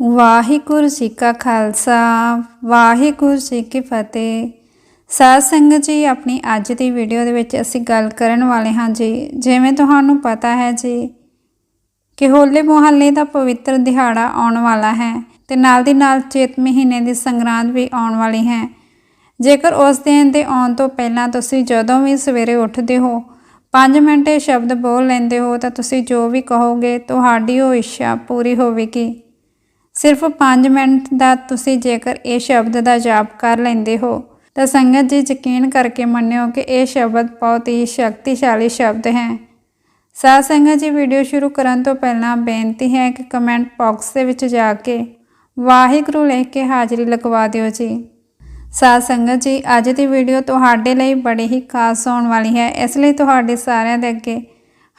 ਵਾਹਿਗੁਰੂ ਜੀ ਕਾ ਖਾਲਸਾ, ਵਾਹਿਗੁਰੂ ਜੀ ਕੀ ਫਤਿਹ। ਸਾਧ ਸੰਗਤ ਜੀ, ਆਪਣੀ ਅੱਜ ਦੀ ਵੀਡੀਓ ਦੇ ਵਿੱਚ ਅਸੀਂ ਗੱਲ ਕਰਨ ਵਾਲੇ ਹਾਂ ਜੀ, ਜਿਵੇਂ ਤੁਹਾਨੂੰ ਪਤਾ ਹੈ ਜੀ ਕਿ ਹੋਲੇ ਮੁਹੱਲੇ ਦਾ ਪਵਿੱਤਰ ਦਿਹਾੜਾ ਆਉਣ ਵਾਲਾ ਹੈ ਤੇ ਨਾਲ ਦੀ ਨਾਲ ਚੇਤ ਮਹੀਨੇ ਦੀ ਸੰਗਰਾਂਦ ਵੀ ਆਉਣ ਵਾਲੀ ਹੈ। ਜੇਕਰ ਉਸ ਦਿਨ ਦੇ ਆਉਣ ਤੋਂ ਪਹਿਲਾਂ ਤੁਸੀਂ ਜਦੋਂ ਵੀ ਸਵੇਰੇ ਉੱਠਦੇ ਹੋ 5 ਮਿੰਟ ਇਹ ਸ਼ਬਦ ਬੋਲ ਲੈਂਦੇ ਹੋ, ਤਾਂ ਤੁਸੀਂ ਜੋ ਵੀ ਕਹੋਗੇ, ਤੁਹਾਡੀ ਉਹ ਇੱਛਾ ਪੂਰੀ ਹੋਵੇਗੀ। ਸਿਰਫ 5 ਮਿੰਟ ਦਾ ਤੁਸੀਂ ਜੇਕਰ ਇਹ ਸ਼ਬਦ ਦਾ ਜਾਪ ਕਰ ਲੈਂਦੇ ਹੋ, ਤਾਂ ਸੰਗਤ ਜੀ ਯਕੀਨ ਕਰਕੇ ਮੰਨਿਓ ਕਿ ਇਹ ਸ਼ਬਦ ਬਹੁਤ ਹੀ ਸ਼ਕਤੀਸ਼ਾਲੀ ਸ਼ਬਦ ਹੈ। ਸਾਧ ਸੰਗਤ ਜੀ, ਵੀਡੀਓ ਸ਼ੁਰੂ ਕਰਨ ਤੋਂ ਪਹਿਲਾਂ ਬੇਨਤੀ ਹੈ ਕਿ ਕਮੈਂਟ ਬਾਕਸ ਦੇ ਵਿੱਚ ਜਾ ਕੇ ਵਾਹਿਗੁਰੂ ਲਿਖ ਕੇ ਹਾਜ਼ਰੀ ਲਗਵਾ ਦਿਓ ਜੀ। ਸਾਧ ਸੰਗਤ ਜੀ, ਅੱਜ ਦੀ ਵੀਡੀਓ ਤੁਹਾਡੇ ਲਈ ਬੜੀ ਹੀ ਖਾਸ ਹੋਣ ਵਾਲੀ ਹੈ। ਇਸ ਲਈ ਤੁਹਾਡੇ ਸਾਰਿਆਂ ਦੇ ਅੱਗੇ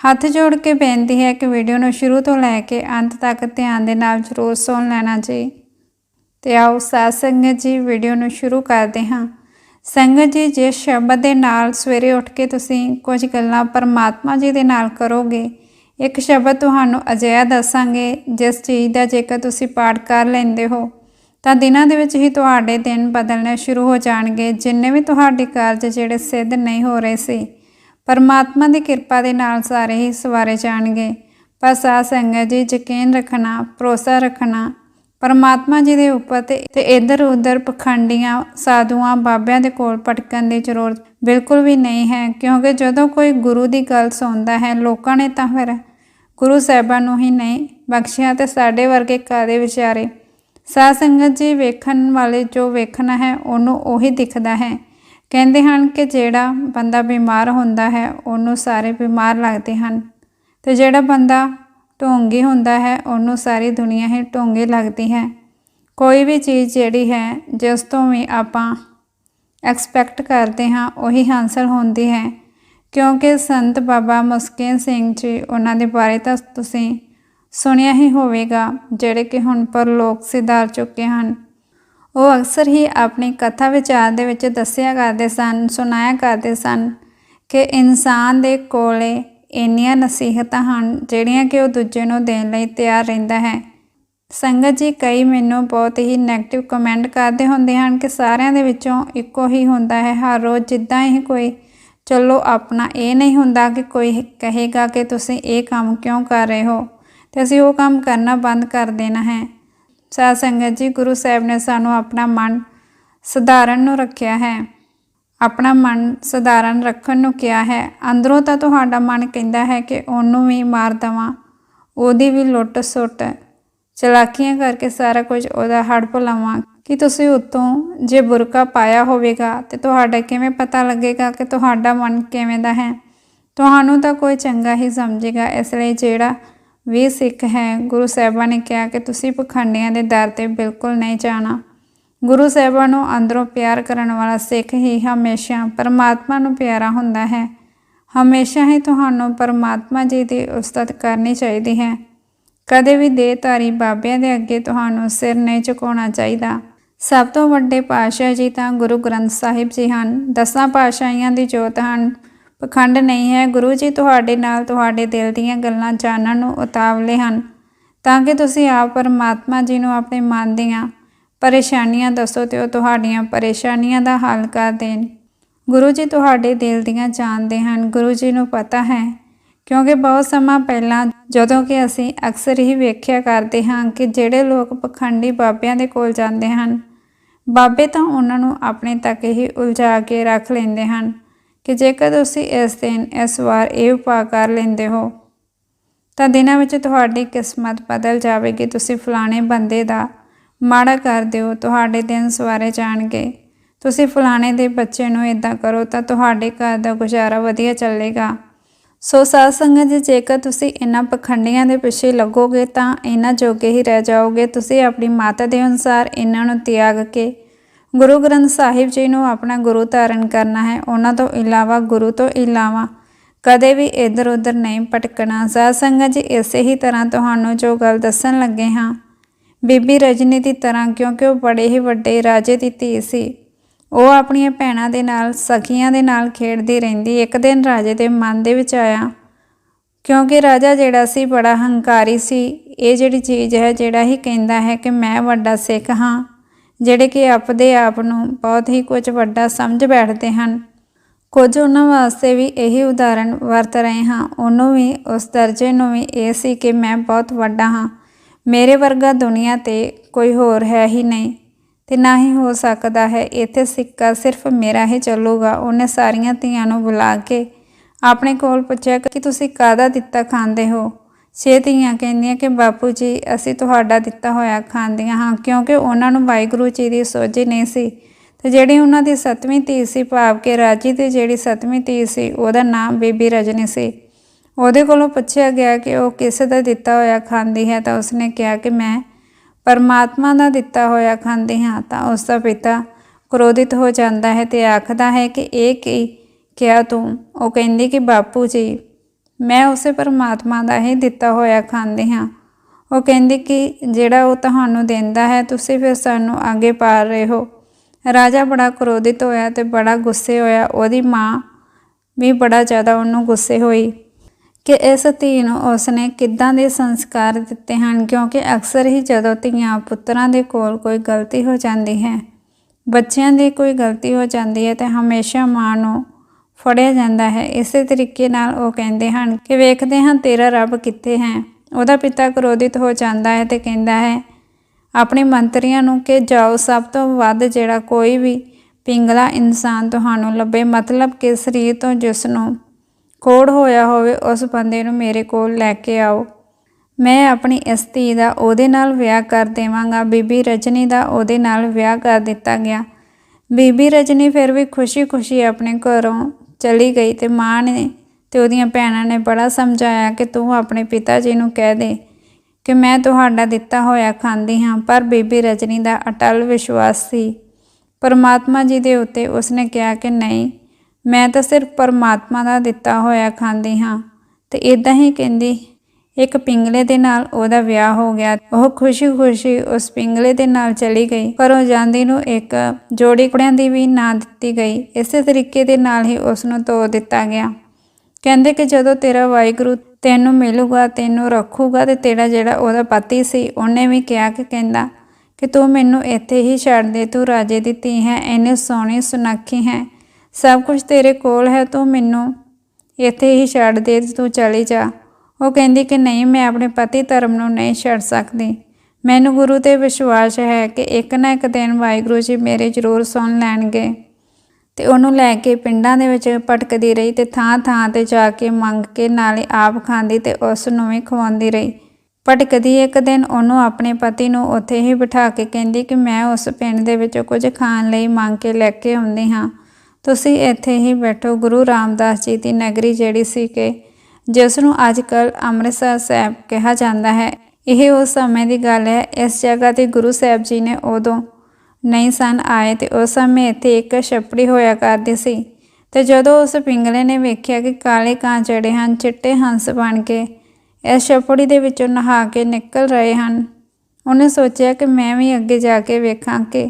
ਹੱਥ ਜੋੜ ਕੇ ਬੇਨਤੀ ਹੈ ਕਿ ਵੀਡੀਓ ਨੂੰ ਸ਼ੁਰੂ ਤੋਂ ਲੈ ਕੇ ਅੰਤ ਤੱਕ ਧਿਆਨ ਦੇ ਨਾਲ ਜ਼ਰੂਰ ਸੁਣ ਲੈਣਾ ਜੀ। ਤੇ ਆਓ ਸਾਧ ਸੰਗਤ ਜੀ, ਵੀਡੀਓ ਨੂੰ ਸ਼ੁਰੂ ਕਰਦੇ ਹਾਂ। ਸੰਗਤ ਜੀ ਜਿਸ ਸ਼ਬਦ ਦੇ ਨਾਲ ਸਵੇਰੇ ਉੱਠ ਕੇ ਤੁਸੀਂ ਕੁਝ ਗੱਲਾਂ ਪਰਮਾਤਮਾ ਜੀ ਦੇ ਨਾਲ ਕਰੋਗੇ, ਇੱਕ ਸ਼ਬਦ ਤੁਹਾਨੂੰ ਅਜਿਹਾ ਦੱਸਾਂਗੇ, ਜਿਸ ਚੀਜ਼ ਦਾ ਜੇਕਰ ਤੁਸੀਂ ਪਾਠ ਕਰ ਲੈਂਦੇ ਹੋ, ਤਾਂ ਦਿਨਾਂ ਦੇ ਵਿੱਚ ਹੀ ਤੁਹਾਡੇ ਦਿਨ ਬਦਲਣੇ ਸ਼ੁਰੂ ਹੋ ਜਾਣਗੇ। ਜਿੰਨੇ ਵੀ ਤੁਹਾਡੇ ਕਾਰਜ ਜਿਹੜੇ ਸਿੱਧ ਨਹੀਂ ਹੋ ਰਹੇ ਸੀ ਪਰਮਾਤਮਾ ਦੀ ਕਿਰਪਾ ਦੇ ਨਾਲ ਸਾਰੇ ਹੀ ਸਵਾਰੇ ਜਾਣਗੇ। ਪਰ ਸਾਧ ਸੰਗਤ ਜੀ, ਯਕੀਨ ਰੱਖਣਾ, ਭਰੋਸਾ ਰੱਖਣਾ, ਪਰਮਾਤਮਾ ਜੀ ਦੇ ਉੱਪਰ ਤੇ ਤੇ ਇਧਰ ਉਧਰ ਪਖੰਡੀਆਂ, ਸਾਧੂਆਂ, ਬਾਬਿਆਂ ਦੇ ਕੋਲ ਭਟਕਣ ਦੀ ਜ਼ਰੂਰਤ ਬਿਲਕੁਲ ਵੀ ਨਹੀਂ ਹੈ। ਕਿਉਂਕਿ ਜਦੋਂ ਕੋਈ ਗੁਰੂ ਦੀ ਗੱਲ ਸੁਣਦਾ ਹੈ, ਲੋਕਾਂ ਨੇ ਤਾਂ ਫਿਰ ਗੁਰੂ ਸਾਹਿਬਾਂ ਨੂੰ ਹੀ ਨਹੀਂ ਬਖਸ਼ਿਆ ਤੇ ਸਾਡੇ ਵਰਗੇ ਕਾਦੇ ਵਿਚਾਰੇ? ਸਾਧ ਸੰਗਤ ਜੀ, ਵੇਖਣ ਵਾਲੇ ਜੋ ਵੇਖਣਾ ਹੈ, ਉਹਨੂੰ ਉਹੀ ਦਿਖਦਾ ਹੈ। ਕਹਿੰਦੇ ਹਨ ਕਿ ਜਿਹੜਾ ਬੰਦਾ ਬਿਮਾਰ ਹੁੰਦਾ ਹੈ, ਉਹਨੂੰ ਸਾਰੇ ਬਿਮਾਰ ਲੱਗਦੇ ਹਨ। ਤੇ ਜਿਹੜਾ ਬੰਦਾ ਢੋਂਗੀ ਹੁੰਦਾ ਹੈ, ਉਹਨੂੰ ਸਾਰੀ ਦੁਨੀਆ ਹੀ ਢੋਂਗੀ ਲੱਗਦੀ ਹੈ। ਕੋਈ ਵੀ ਚੀਜ਼ ਜਿਹੜੀ ਹੈ, ਜਿਸ ਤੋਂ ਵੀ ਆਪਾਂ ਐਕਸਪੈਕਟ ਕਰਦੇ ਹਾਂ, ਉਹੀ ਹਾਸਲ ਹੁੰਦੀ ਹੈ। ਕਿਉਂਕਿ ਸੰਤ ਬਾਬਾ ਮੁਸਕਿਨ ਸਿੰਘ ਜੀ ਉਹਨਾਂ ਦੇ ਬਾਰੇ ਤਾਂ ਤੁਸੀਂ ਸੁਣਿਆ ਹੀ ਹੋਵੇਗਾ, ਜਿਹੜੇ ਕਿ ਹੁਣ ਪਰ ਲੋਕ ਸਿਧਾਰ ਚੁੱਕੇ ਹਨ। ਉਹ ਅਕਸਰ ਹੀ ਆਪਣੀ ਕਥਾ ਵਿਚਾਰ ਦੇ ਵਿੱਚ ਦੱਸਿਆ ਕਰਦੇ ਸਨ, ਸੁਣਾਇਆ ਕਰਦੇ ਸਨ ਕਿ ਇਨਸਾਨ ਦੇ ਕੋਲੇ ਇੰਨੀਆਂ ਨਸੀਹਤਾਂ ਹਨ ਜਿਹੜੀਆਂ ਕਿ ਉਹ ਦੂਜੇ ਨੂੰ ਦੇਣ ਲਈ ਤਿਆਰ ਰਹਿੰਦਾ ਹੈ। ਸੰਗਤ ਜੀ, ਕਈ ਮੈਨੂੰ ਬਹੁਤ ਹੀ 네ਗੇਟਿਵ ਕਮੈਂਟ ਕਰਦੇ ਹੁੰਦੇ ਹਨ ਕਿ ਸਾਰਿਆਂ ਦੇ ਵਿੱਚੋਂ ਇੱਕੋ ਹੀ ਹੁੰਦਾ ਹੈ। ਹਰ ਰੋਜ਼ ਜਿੱਦਾਂ ਹੀ ਕੋਈ, ਚਲੋ, ਆਪਣਾ ਇਹ ਨਹੀਂ ਹੁੰਦਾ ਕਿ ਕੋਈ ਕਹੇਗਾ ਕਿ ਤੁਸੀਂ ਇਹ ਕੰਮ ਕਿਉਂ ਕਰ ਰਹੇ ਹੋ? ਤੇ ਅਸੀਂ ਉਹ ਕੰਮ ਕਰਨਾ ਬੰਦ ਕਰ ਦੇਣਾ ਹੈ। ਸਾਧ ਸੰਗਤ ਜੀ, ਗੁਰੂ ਸਾਹਿਬ ਨੇ ਸਾਨੂੰ ਆਪਣਾ ਮਨ ਸਧਾਰਨ ਨੂੰ ਰੱਖਿਆ ਹੈ। ਆਪਣਾ ਮਨ ਸਧਾਰਨ ਰੱਖਣ ਨੂੰ ਕਿਹਾ ਹੈ। ਅੰਦਰੋਂ ਤਾਂ ਤੁਹਾਡਾ ਮਨ ਕਹਿੰਦਾ ਹੈ ਕਿ ਉਹਨੂੰ ਵੀ ਮਾਰ ਦਵਾਂ, ਉਹਦੀ ਵੀ ਲੁੱਟ ਸੁੱਟ, ਚਲਾਕੀਆਂ ਕਰਕੇ ਸਾਰਾ ਕੁਝ ਉਹਦਾ ਹੜਪ ਲਵਾਂ। ਕਿ ਤੁਸੀਂ ਉਤੋਂ ਜੇ ਬੁਰਕਾ ਪਾਇਆ ਹੋਵੇਗਾ ਤੇ ਤੁਹਾਡਾ ਕਿਵੇਂ ਪਤਾ ਲੱਗੇਗਾ ਕਿ ਤੁਹਾਡਾ ਮਨ ਕਿਵੇਂ ਦਾ ਹੈ? ਤੁਹਾਨੂੰ ਤਾਂ ਕੋਈ ਚੰਗਾ ਹੀ ਸਮਝੇਗਾ, ਇਸ ਲਈ ਜਿਹੜਾ ਵੀ ਸਿੱਖ ਹੈ। ਗੁਰੂ ਸਾਹਿਬਾਨ ਨੇ ਕਿਹਾ ਕਿ ਤੁਸੀਂ ਪਖੰਡੀਆਂ ਦੇ ਦਰ ਤੇ ਬਿਲਕੁਲ ਨਹੀਂ ਜਾਣਾ। ਗੁਰੂ ਸਾਹਿਬਾਨ ਨੂੰ ਅੰਦਰੋਂ ਪਿਆਰ ਕਰਨ ਵਾਲਾ ਸਿੱਖ ਹੀ ਹਮੇਸ਼ਾ ਪਰਮਾਤਮਾ ਨੂੰ ਪਿਆਰਾ ਹੁੰਦਾ ਹੈ। ਹਮੇਸ਼ਾ ਹੀ ਤੁਹਾਨੂੰ ਪਰਮਾਤਮਾ ਜੀ ਦੀ ਉਸਤਤ ਕਰਨੀ ਚਾਹੀਦੀ ਹੈ। ਕਦੇ ਵੀ ਦੇਹਧਾਰੀ ਬਾਬਿਆਂ ਦੇ ਅੱਗੇ ਤੁਹਾਨੂੰ ਸਿਰ ਨਹੀਂ ਝੁਕਾਉਣਾ ਚਾਹੀਦਾ। ਸਭ ਤੋਂ ਵੱਡੇ ਪਾਤਸ਼ਾਹ ਜੀ ਤਾਂ ਗੁਰੂ ਗ੍ਰੰਥ ਸਾਹਿਬ ਜੀ ਹਨ। ਦਸਾਂ ਪਾਤਸ਼ਾਹੀਆਂ ਦੀ ਜੋਤ ਹਨ। ਪਖੰਡ ਨਹੀਂ ਹੈ। ਗੁਰੂ ਜੀ ਤੁਹਾਡੇ ਨਾਲ ਤੁਹਾਡੇ ਦਿਲ ਦੀਆਂ ਗੱਲਾਂ ਜਾਣਨ ਨੂੰ ਉਤਾਵਲੇ ਹਨ। ਤਾਂ ਕਿ ਤੁਸੀਂ ਆਪ ਪਰਮਾਤਮਾ ਜੀ ਨੂੰ ਆਪਣੇ ਮਨ ਦੀਆਂ ਪਰੇਸ਼ਾਨੀਆਂ ਦੱਸੋ ਤੇ ਉਹ ਤੁਹਾਡੀਆਂ ਪਰੇਸ਼ਾਨੀਆਂ ਦਾ ਹੱਲ ਕਰ ਦੇਣ। ਗੁਰੂ ਜੀ ਤੁਹਾਡੇ ਦਿਲ ਦੀਆਂ ਜਾਣਦੇ ਹਨ। ਗੁਰੂ ਜੀ ਨੂੰ ਪਤਾ ਹੈ, ਕਿਉਂਕਿ ਬਹੁਤ ਸਮਾਂ ਪਹਿਲਾਂ ਜਦੋਂ ਕਿ ਅਸੀਂ ਅਕਸਰ ਹੀ ਵੇਖਿਆ ਕਰਦੇ ਹਾਂ ਕਿ ਜਿਹੜੇ ਲੋਕ ਪਖੰਡੀ ਬਾਬਿਆਂ ਦੇ ਕੋਲ ਜਾਂਦੇ ਹਨ, ਬਾਬੇ ਤਾਂ ਉਹਨਾਂ ਨੂੰ ਆਪਣੇ ਤੱਕ ਹੀ ਉਲਝਾ ਕੇ ਰੱਖ ਲੈਂਦੇ ਹਨ। ਕਿ ਜੇਕਰ ਤੁਸੀਂ ਇਸ ਦਿਨ, ਇਸ ਵਾਰ ਇਹ ਉਪਾਅ ਕਰ ਲੈਂਦੇ ਹੋ, ਤਾਂ ਦਿਨਾਂ ਵਿੱਚ ਤੁਹਾਡੀ ਕਿਸਮਤ ਬਦਲ ਜਾਵੇਗੀ। ਤੁਸੀਂ ਫਲਾਣੇ ਬੰਦੇ ਦਾ ਮਾੜਾ ਕਰ ਦਿਓ, ਤੁਹਾਡੇ ਦਿਨ ਸਵਾਰੇ ਜਾਣਗੇ। ਤੁਸੀਂ ਫਲਾਣੇ ਦੇ ਬੱਚੇ ਨੂੰ ਇਦਾਂ ਕਰੋ ਤਾਂ ਤੁਹਾਡੇ ਘਰ ਦਾ ਗੁਜ਼ਾਰਾ ਵਧੀਆ ਚੱਲੇਗਾ। ਸੋ ਸਾਧ ਸੰਗਤ ਜੀ, ਜੇਕਰ ਤੁਸੀਂ ਇਹਨਾਂ ਪਖੰਡੀਆਂ ਦੇ ਪਿੱਛੇ ਲੱਗੋਗੇ ਤਾਂ ਇਹਨਾਂ ਜੋਗੇ ਹੀ ਰਹਿ ਜਾਓਗੇ। ਤੁਸੀਂ ਆਪਣੀ ਮਾਤਾ ਦੇ ਅਨੁਸਾਰ ਇਹਨਾਂ ਨੂੰ ਤਿਆਗ ਕੇ ਗੁਰੂ ਗ੍ਰੰਥ ਸਾਹਿਬ ਜੀ ਨੂੰ ਆਪਣਾ ਗੁਰੂ ਧਾਰਨ ਕਰਨਾ ਹੈ। ਉਹਨਾਂ ਤੋਂ ਇਲਾਵਾ ਗੁਰੂ ਤੋਂ ਇਲਾਵਾ ਕਦੇ ਵੀ ਇੱਧਰ ਉੱਧਰ ਨਹੀਂ ਭਟਕਣਾ। ਸਾਧ ਸੰਗਤ ਜੀ, ਇਸੇ ਹੀ ਤਰ੍ਹਾਂ ਤੁਹਾਨੂੰ ਜੋ ਗੱਲ ਦੱਸਣ ਲੱਗੇ ਹਾਂ। ਬੀਬੀ ਰਜਨੀ ਦੀ ਤਰ੍ਹਾਂ ਕਿਉਂਕਿ ਉਹ ਬੜੇ ਹੀ ਵੱਡੇ ਰਾਜੇ ਦੀ ਧੀ ਸੀ। ਉਹ ਆਪਣੀਆਂ ਭੈਣਾਂ ਦੇ ਨਾਲ, ਸਖੀਆਂ ਦੇ ਨਾਲ ਖੇਡਦੀ ਰਹਿੰਦੀ, ਇੱਕ ਦਿਨ ਰਾਜੇ ਦੇ ਮਨ ਦੇ ਵਿੱਚ ਆਇਆ। ਕਿਉਂਕਿ ਰਾਜਾ ਜਿਹੜਾ ਸੀ, ਬੜਾ ਹੰਕਾਰੀ ਸੀ। ਇਹ ਜਿਹੜੀ ਚੀਜ਼ ਹੈ, ਜਿਹੜਾ ਹੀ ਕਹਿੰਦਾ ਹੈ ਕਿ ਮੈਂ ਵੱਡਾ ਸਿੱਖ ਹਾਂ। ਜਿਹੜੇ ਕਿ ਆਪਦੇ ਆਪ ਨੂੰ ਬਹੁਤ ਹੀ ਕੁਝ ਵੱਡਾ ਸਮਝ ਬੈਠਦੇ ਹਨ। ਕੁਝ ਉਹਨਾਂ ਵਾਸਤੇ ਵੀ ਇਹੀ ਉਦਾਹਰਣ ਵਰਤ ਰਹੇ ਹਾਂ। ਉਹਨੂੰ ਵੀ, ਉਸ ਦਰਜੇ ਨੂੰ ਵੀ ਇਹ ਸੀ ਕਿ ਮੈਂ ਬਹੁਤ ਵੱਡਾ ਹਾਂ। ਮੇਰੇ ਵਰਗਾ ਦੁਨੀਆ ਤੇ ਕੋਈ ਹੋਰ ਹੈ ਹੀ ਨਹੀਂ ਤੇ ਨਾ ਹੀ ਹੋ ਸਕਦਾ ਹੈ। ਇੱਥੇ ਸਿੱਕਾ ਸਿਰਫ ਮੇਰਾ ਹੀ ਚੱਲੂਗਾ। ਉਹਨੇ ਸਾਰੀਆਂ ਧੀਆਂ ਨੂੰ ਬੁਲਾ ਕੇ ਆਪਣੇ ਕੋਲ ਪੁੱਛਿਆ ਕਿ ਤੁਸੀਂ ਕਾਹਦਾ ਦਿੱਤਾ ਖਾਂਦੇ ਹੋ? ਛੇ ਧੀਆਂ ਕਹਿੰਦੀਆਂ ਕਿ ਬਾਪੂ ਜੀ, ਅਸੀਂ ਤੁਹਾਡਾ ਦਿੱਤਾ ਹੋਇਆ ਖਾਂਦੀਆਂ ਹਾਂ, ਕਿਉਂਕਿ ਉਹਨਾਂ ਨੂੰ ਵਾਹਿਗੁਰੂ ਜੀ ਦੀ ਸੋਝੀ ਨਹੀਂ ਸੀ। ਤੇ ਜਿਹੜੀ ਉਹਨਾਂ ਦੀ ਸੱਤਵੀਂ ਧੀ ਸੀ, ਭਾਵ ਕਿ ਰਾਜੀ ਦੀ ਜਿਹੜੀ ਸੱਤਵੀਂ ਧੀ ਸੀ, ਉਹਦਾ ਨਾਮ ਬੀਬੀ ਰਜਨੀ ਸੀ। ਉਹਦੇ ਕੋਲੋਂ ਪੁੱਛਿਆ ਗਿਆ ਕਿ ਉਹ ਕਿਸ ਦਾ ਦਿੱਤਾ ਹੋਇਆ ਖਾਂਦੀ ਹੈ, ਤਾਂ ਉਸਨੇ ਕਿਹਾ ਕਿ ਮੈਂ ਪਰਮਾਤਮਾ ਦਾ ਦਿੱਤਾ ਹੋਇਆ ਖਾਂਦੀ ਹਾਂ, ਤਾਂ ਉਸ ਦਾ ਪਿਤਾ ਕ੍ਰੋਧਿਤ ਹੋ ਜਾਂਦਾ ਹੈ ਤੇ ਆਖਦਾ ਹੈ ਕਿ ਇਹ ਕੀ ਕਿਹਾ ਤੂੰ? ਉਹ ਕਹਿੰਦੀ ਕਿ ਬਾਪੂ ਜੀ ਮੈਂ ਉਸੇ ਪਰਮਾਤਮਾ ਦਾ ਹੀ ਦਿੱਤਾ ਹੋਇਆ ਖਾਂਦੀ ਹਾਂ। ਉਹ ਕਹਿੰਦੀ ਕਿ ਜਿਹੜਾ ਉਹ ਤੁਹਾਨੂੰ ਦਿੰਦਾ ਹੈ, ਤੁਸੀਂ ਫਿਰ ਸਾਨੂੰ ਅੱਗੇ ਪਾ ਰਹੇ ਹੋ। ਰਾਜਾ ਬੜਾ ਕ੍ਰੋਧਿਤ ਹੋਇਆ ਤੇ ਬੜਾ ਗੁੱਸੇ ਹੋਇਆ। ਉਹਦੀ ਮਾਂ ਵੀ ਬੜਾ ਜ਼ਿਆਦਾ ਉਹਨੂੰ ਗੁੱਸੇ ਹੋਈ ਕਿ ਇਸ ਧੀ ਨੂੰ ਉਸਨੇ ਕਿੱਦਾਂ ਦੇ ਸੰਸਕਾਰ ਦਿੱਤੇ ਹਨ, ਕਿਉਂਕਿ ਅਕਸਰ ਹੀ ਜਦੋਂ ਧੀਆਂ ਪੁੱਤਰਾਂ ਦੇ ਕੋਲ ਕੋਈ ਗਲਤੀ ਹੋ ਜਾਂਦੀ ਹੈ, ਬੱਚਿਆਂ ਦੀ ਕੋਈ ਗਲਤੀ ਹੋ ਜਾਂਦੀ ਹੈ, ਤੇ ਹਮੇਸ਼ਾ ਮਾਂ ਨੂੰ ਫੜਿਆ ਜਾਂਦਾ ਹੈ। ਇਸੇ ਤਰੀਕੇ ਨਾਲ ਉਹ ਕਹਿੰਦੇ ਹਨ ਕਿ ਵੇਖਦੇ ਹਾਂ ਤੇਰਾ ਰੱਬ ਕਿੱਥੇ ਹੈ। ਉਹਦਾ ਪਿਤਾ ਕ੍ਰੋਧਿਤ ਹੋ ਜਾਂਦਾ ਹੈ ਤੇ ਕਹਿੰਦਾ ਹੈ, ਆਪਣੇ ਮੰਤਰੀਆਂ ਨੂੰ ਕਿ ਜਾਓ, ਸਭ ਤੋਂ ਵੱਧ ਜਿਹੜਾ ਕੋਈ ਵੀ ਪਿੰਗਲਾ ਇਨਸਾਨ ਤੁਹਾਨੂੰ ਲੱਭੇ, ਮਤਲਬ ਕਿ ਸਰੀਰ ਤੋਂ ਜਿਸ ਨੂੰ ਕੋੜ ਹੋਇਆ ਹੋਵੇ, ਉਸ ਬੰਦੇ ਨੂੰ ਮੇਰੇ ਕੋਲ ਲੈ ਕੇ ਆਓ। ਮੈਂ ਆਪਣੀ ਇਸ ਧੀ ਦਾ ਉਹਦੇ ਨਾਲ ਵਿਆਹ ਕਰ ਦੇਵਾਂਗਾ, ਬੀਬੀ ਰਜਨੀ ਦਾ ਉਹਦੇ ਨਾਲ ਵਿਆਹ ਕਰ ਦਿੱਤਾ ਗਿਆ। ਬੀਬੀ ਰਜਨੀ ਫਿਰ ਵੀ ਖੁਸ਼ੀ-ਖੁਸ਼ੀ ਆਪਣੇ ਘਰੋਂ ਚਲੀ ਗਈ ਤੇ ਮਾਂ ਨੇ ਤੇ ਉਹਦੀਆਂ ਭੈਣਾਂ ਨੇ ਬੜਾ ਸਮਝਾਇਆ ਕਿ ਤੂੰ ਆਪਣੇ ਪਿਤਾ ਜੀ ਨੂੰ ਕਹਿ ਦੇ ਕਿ ਮੈਂ ਤੁਹਾਡਾ ਦਿੱਤਾ ਹੋਇਆ ਖਾਂਦੀ ਹਾਂ, ਪਰ ਬੀਬੀ ਰਜਨੀ ਦਾ ਅਟਲ ਵਿਸ਼ਵਾਸ ਸੀ। ਪਰਮਾਤਮਾ ਜੀ ਦੇ ਉੱਤੇ ਉਸਨੇ ਕਿਹਾ ਕਿ ਨਹੀਂ, ਮੈਂ ਤਾਂ ਸਿਰਫ ਪਰਮਾਤਮਾ ਦਾ ਦਿੱਤਾ ਹੋਇਆ ਖਾਂਦੀ ਹਾਂ ਤੇ ਇਦਾਂ ਹੀ ਕਹਿੰਦੀ ਇੱਕ ਪਿੰਗਲੇ ਦੇ ਨਾਲ ਉਹਦਾ ਵਿਆਹ ਹੋ ਗਿਆ। ਉਹ ਖੁਸ਼ੀ-ਖੁਸ਼ੀ ਉਸ ਪਿੰਗਲੇ ਦੇ ਨਾਲ ਚਲੀ ਗਈ। ਪਰ ਉਹ ਜਾਂਦੀ ਨੂੰ ਇੱਕ ਜੋੜੀ ਕੁੜਿਆਂ ਦੀ ਵੀ ਨਾਂ ਦਿੱਤੀ ਗਈ। ਇਸੇ ਤਰੀਕੇ ਦੇ ਨਾਲ ਹੀ ਉਸ ਨੂੰ ਤੋੜ ਦਿੱਤਾ ਗਿਆ। ਕਹਿੰਦੇ ਕਿ ਜਦੋਂ ਤੇਰਾ ਵਾਹਿਗੁਰੂ ਤੈਨੂੰ ਮਿਲੂਗਾ, ਤੈਨੂੰ ਰੱਖੂਗਾ ਤੇ ਤੇਰਾ ਜਿਹੜਾ ਉਹਦਾ ਪਤੀ ਸੀ, ਉਹਨੇ ਵੀ ਕਿਹਾ ਕਿ ਕਹਿੰਦਾ ਕਿ ਤੂੰ ਮੈਨੂੰ ਇੱਥੇ ਹੀ ਛੱਡ ਦੇ, ਤੂੰ ਰਾਜੇ ਦੀ ਧੀ ਹੈ, ਇੰਨੀ ਸੋਹਣੀ ਸੁਨੱਖੀ ਹੈ। ਸਭ ਕੁਝ ਤੇਰੇ ਕੋਲ ਹੈ, ਤੂੰ ਮੈਨੂੰ ਇੱਥੇ ਹੀ ਛੱਡ ਦੇ, ਤੂੰ ਚਲੀ ਜਾ। ਉਹ ਕਹਿੰਦੀ ਕਿ ਨਹੀਂ, ਮੈਂ ਆਪਣੇ ਪਤੀ ਧਰਮ ਨੂੰ ਨਹੀਂ ਛੱਡ ਸਕਦੀ। ਮੈਨੂੰ ਗੁਰੂ ਤੇ ਵਿਸ਼ਵਾਸ ਹੈ ਕਿ ਇੱਕ ਨਾ ਇੱਕ ਦਿਨ ਵਾਹਿਗੁਰੂ ਜੀ ਮੇਰੇ ਜ਼ਰੂਰ ਸੁਣ ਲੈਣਗੇ। ਤੇ ਉਹਨੂੰ ਲੈ ਕੇ ਪਿੰਡਾਂ ਦੇ ਵਿੱਚ ਭਟਕਦੀ ਰਹੀ ਤੇ ਥਾਂ ਥਾਂ ਤੇ ਜਾ ਕੇ ਮੰਗ ਕੇ ਨਾਲੇ ਆਪ ਖਾਂਦੀ ਤੇ ਉਸ ਨੂੰ ਵੀ ਖਵਾਉਂਦੀ ਰਹੀ। ਭਟਕਦੀ ਇੱਕ ਦਿਨ ਉਹਨੂੰ ਆਪਣੇ ਪਤੀ ਨੂੰ ਉੱਥੇ ਹੀ ਬਿਠਾ ਕੇ ਕਹਿੰਦੀ ਕਿ ਮੈਂ ਉਸ ਪਿੰਡ ਦੇ ਵਿੱਚੋਂ ਕੁਝ ਖਾਣ ਲਈ ਮੰਗ ਕੇ ਲੈ ਕੇ ਆਉਂਦੀ ਹਾਂ। ਤੁਸੀਂ ਇੱਥੇ ਹੀ ਬੈਠੋ, ਗੁਰੂ ਰਾਮਦਾਸ ਜੀ ਦੀ ਨਗਰੀ ਜਿਹੜੀ ਸੀ ਕਿ ਜਿਸ ਨੂੰ ਅੱਜ ਕੱਲ ਅੰਮ੍ਰਿਤਸਰ ਸਾਹਿਬ ਕਿਹਾ ਜਾਂਦਾ ਹੈ। ਇਹ ਉਸ ਸਮੇਂ ਦੀ ਗੱਲ ਹੈ। ਇਸ ਜਗ੍ਹਾ ਤੇ ਗੁਰੂ ਸਾਹਿਬ ਜੀ ਨੇ ਉਦੋਂ ਨਹੀਂ ਸਨ ਆਏ ਤੇ ਉਸ ਸਮੇਂ ਇੱਥੇ ਇੱਕ ਛਪੜੀ ਹੋਇਆ ਕਰਦੀ ਸੀ ਤੇ ਜਦੋਂ ਉਸ ਪਿੰਗਲੇ ਨੇ ਵੇਖਿਆ ਕਿ ਕਾਲੇ ਕਾਂ ਜਿਹੜੇ ਹਨ, ਚਿੱਟੇ ਹੰਸ ਬਣ ਕੇ ਇਸ ਛਪੜੀ ਦੇ ਵਿੱਚੋਂ ਨਹਾ ਕੇ ਨਿਕਲ ਰਹੇ ਹਨ, ਉਹਨੇ ਸੋਚਿਆ ਕਿ ਮੈਂ ਵੀ ਅੱਗੇ ਜਾ ਕੇ ਵੇਖਾਂ ਕਿ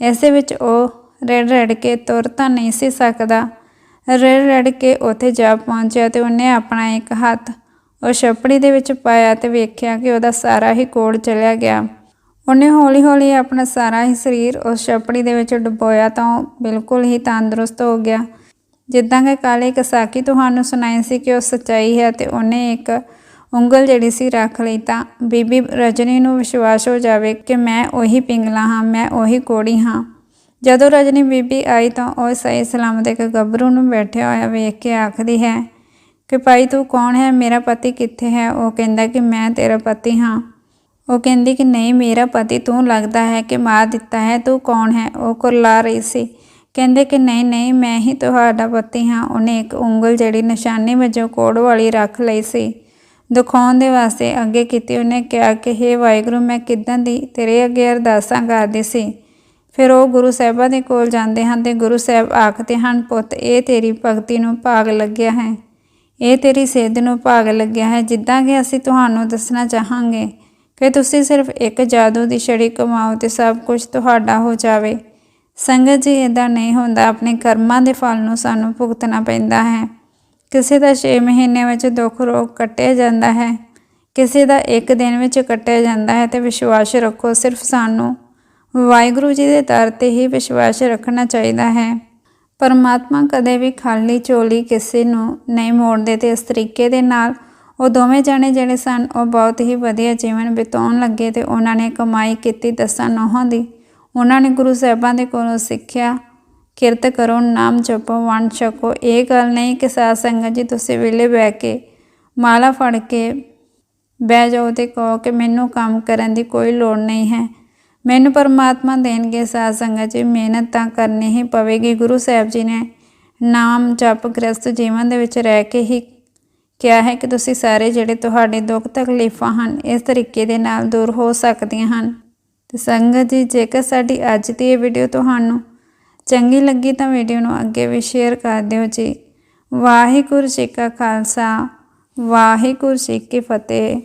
ਇਸੇ ਵਿੱਚ ਉਹ ਰੜ ਰੜ ਕੇ ਤੁਰ ਤਾਂ ਨਹੀਂ ਸੀ ਸਕਦਾ। ਰੜ ਰੜ ਕੇ ਉੱਥੇ ਜਾ ਪਹੁੰਚਿਆ ਤੇ ਉਹਨੇ ਆਪਣਾ ਇੱਕ ਹੱਥ ਉਹ ਛਪੜੀ ਦੇ ਵਿੱਚ ਪਾਇਆ ਤੇ ਵੇਖਿਆ ਕਿ ਉਹਦਾ ਸਾਰਾ ਹੀ ਕੋੜ ਚਲਿਆ ਗਿਆ। ਉਹਨੇ ਹੌਲੀ-ਹੌਲੀ ਆਪਣਾ ਸਾਰਾ ਹੀ ਸਰੀਰ ਉਸ ਛਪੜੀ ਦੇ ਵਿੱਚ ਡੁਬੋਇਆ ਤਾਂ ਉਹ ਬਿਲਕੁਲ ਹੀ ਤੰਦਰੁਸਤ ਹੋ ਗਿਆ। ਜਿੱਦਾਂ ਕਿ ਕਾਲੇ ਕਸਾਕੀ ਤੁਹਾਨੂੰ ਸੁਣਾਈ ਸੀ ਕਿ ਉਹ ਸੱਚਾਈ ਹੈ ਤੇ ਉਹਨੇ ਇੱਕ ਉਂਗਲ ਜਿਹੜੀ ਸੀ ਰੱਖ ਲਈ ਤਾਂ ਬੀਬੀ ਰਜਨੀ ਨੂੰ ਵਿਸ਼ਵਾਸ ਹੋ ਜਾਵੇ ਕਿ ਮੈਂ ਉਹੀ ਪਿੰਗਲਾ ਹਾਂ, ਮੈਂ ਉਹੀ ਕੋੜੀ ਹਾਂ। ਜਦੋਂ ਰਜਨੀ ਬੀਬੀ ਆਈ ਤਾਂ ਉਹ ਸਹੀ ਸਲਾਮਤ ਇੱਕ ਗੱਭਰੂ ਨੂੰ ਬੈਠਿਆ ਹੋਇਆ ਵੇਖ ਕੇ ਆਖਦੀ ਹੈ ਕਿ ਭਾਈ ਤੂੰ ਕੌਣ ਹੈ? ਮੇਰਾ ਪਤੀ ਕਿੱਥੇ ਹੈ? ਉਹ ਕਹਿੰਦਾ ਕਿ ਮੈਂ ਤੇਰਾ ਪਤੀ ਹਾਂ। ਉਹ ਕਹਿੰਦੀ ਕਿ ਨਹੀਂ, ਮੇਰਾ ਪਤੀ ਤੂੰ ਲੱਗਦਾ ਹੈ ਕਿ ਮਾਰ ਦਿੱਤਾ ਹੈ। ਤੂੰ ਕੌਣ ਹੈ? ਉਹ ਕੁਰਲਾ ਰਹੀ ਸੀ। ਕਹਿੰਦੇ ਕਿ ਨਹੀਂ ਨਹੀਂ, ਮੈਂ ਹੀ ਤੁਹਾਡਾ ਪਤੀ ਹਾਂ। ਉਹਨੇ ਇੱਕ ਉਂਗਲ ਜਿਹੜੀ ਨਿਸ਼ਾਨੀ ਵਜੋਂ ਕੋੜ ਵਾਲੀ ਰੱਖ ਲਈ ਸੀ। ਦਿਖਾਉਣ ਦੇ ਵਾਸਤੇ ਅੱਗੇ ਕੀਤੀ। ਉਹਨੇ ਕਿਹਾ ਕਿ, ਹੇ ਵਾਹਿਗੁਰੂ, ਮੈਂ ਕਿਦਾਂ ਦੀ ਤੇਰੇ ਅੱਗੇ ਅਰਦਾਸਾਂ ਕਰਦੀ ਸੀ? ਫਿਰ ਉਹ ਗੁਰੂ ਸਾਹਿਬਾਂ ਦੇ ਕੋਲ ਜਾਂਦੇ ਹਨ ਤੇ ਗੁਰੂ ਸਾਹਿਬ ਆਖਦੇ ਹਨ, ਪੁੱਤ, ਇਹ ਤੇਰੀ ਭਗਤੀ ਨੂੰ ਭਾਗ ਲੱਗਿਆ ਹੈ। ਇਹ ਤੇਰੀ ਸੇਧ ਨੂੰ ਭਾਗ ਲੱਗਿਆ ਹੈ। ਜਿੱਦਾਂ ਕਿ ਅਸੀਂ ਤੁਹਾਨੂੰ ਦੱਸਣਾ ਚਾਹਾਂਗੇ ਕਿ ਤੁਸੀਂ ਸਿਰਫ ਇੱਕ ਜਾਦੂ ਦੀ ਛੜੀ ਕਮਾਓ ਤੇ ਸਭ ਕੁਝ ਤੁਹਾਡਾ ਹੋ ਜਾਵੇ। ਸੰਗਤ ਜੀ ਇਦਾਂ ਨਹੀਂ ਹੁੰਦਾ, ਆਪਣੇ ਕਰਮਾਂ ਦੇ ਫਲ ਨੂੰ ਸਾਨੂੰ ਭੁਗਤਣਾ ਪੈਂਦਾ ਹੈ। ਕਿਸੇ ਦਾ 6 ਮਹੀਨੇ ਵਿੱਚ ਦੁੱਖ ਰੋਗ ਕੱਟਿਆ ਜਾਂਦਾ ਹੈ। ਕਿਸੇ ਦਾ ਇੱਕ ਦਿਨ ਵਿੱਚ ਕੱਟਿਆ ਜਾਂਦਾ ਹੈ ਤੇ ਵਿਸ਼ਵਾਸ ਰੱਖੋ, ਸਿਰਫ ਸਾਨੂੰ ਵਾਹਿਗੁਰੂ ਜੀ ਦੇ ਦਰ ਤੇ ਹੀ ਵਿਸ਼ਵਾਸ ਰੱਖਣਾ ਚਾਹੀਦਾ ਹੈ। ਪਰਮਾਤਮਾ ਕਦੇ ਵੀ ਖਾਲੀ ਝੋਲੀ ਕਿਸੇ ਨੂੰ ਨਹੀਂ ਮੋੜਦੇ ਤੇ ਇਸ ਤਰੀਕੇ ਦੇ ਨਾਲ ਉਹ ਦੋਵੇਂ ਜਣੇ ਜਿਹੜੇ ਸਨ, ਉਹ ਬਹੁਤ ਹੀ ਵਧੀਆ ਜੀਵਨ ਬਿਤਾਉਣ ਲੱਗੇ ਤੇ ਉਹਨਾਂ ਨੇ ਕਮਾਈ ਕੀਤੀ ਦਸਾਂ ਨੌਹਾਂ ਦੀ। ਉਹਨਾਂ ਨੇ ਗੁਰੂ ਸਾਹਿਬਾਂ ਦੇ ਕੋਲੋਂ ਸਿੱਖਿਆ, ਕਿਰਤ ਕਰੋ, ਨਾਮ ਜਪੋ, ਵੰਡ ਛਕੋ। ਇਹ ਗੱਲ ਨਹੀਂ ਕਿ ਸਾਧ ਸੰਗਤ ਜੀ ਤੁਸੀਂ ਵਿਲੇ ਬਹਿ ਕੇ ਮਾਲਾ ਫੜ ਕੇ ਬਹਿ ਜਾਓ ਤੇ ਕਹੋ ਕਿ ਮੈਨੂੰ ਕੰਮ ਕਰਨ ਦੀ ਕੋਈ ਲੋੜ ਨਹੀਂ ਹੈ। ਮੈਨੂੰ ਪਰਮਾਤਮਾ ਦੇਣਗੇ ਸਾਧ ਸੰਗਤ ਜੀ, ਮਿਹਨਤ ਤਾਂ ਕਰਨੀ ਹੀ ਪਵੇਗੀ। ਗੁਰੂ ਸਾਹਿਬ ਜੀ ਨੇ ਨਾਮ ਜਪ ਗ੍ਰਸਤ ਜੀਵਨ ਦੇ ਵਿੱਚ ਰਹਿ ਕੇ ਹੀ ਕਿਹਾ ਹੈ ਕਿ ਤੁਸੀਂ ਸਾਰੇ ਜਿਹੜੇ ਤੁਹਾਡੇ ਦੁੱਖ ਤਕਲੀਫਾਂ ਹਨ, ਇਸ ਤਰੀਕੇ ਦੇ ਨਾਲ ਦੂਰ ਹੋ ਸਕਦੀਆਂ ਹਨ। ਤੇ ਸੰਗਤ ਜੀ, ਜੇਕਰ ਸਾਡੀ ਅੱਜ ਦੀ ਇਹ ਵੀਡੀਓ ਤੁਹਾਨੂੰ ਚੰਗੀ ਲੱਗੀ ਤਾਂ ਵੀਡੀਓ ਨੂੰ ਅੱਗੇ ਵੀ ਸ਼ੇਅਰ ਕਰ ਦਿਓ ਜੀ। ਵਾਹਿਗੁਰੂ ਜੀ ਕਾ ਖਾਲਸਾ, ਵਾਹਿਗੁਰੂ ਜੀ ਕੀ ਫਤਿਹ।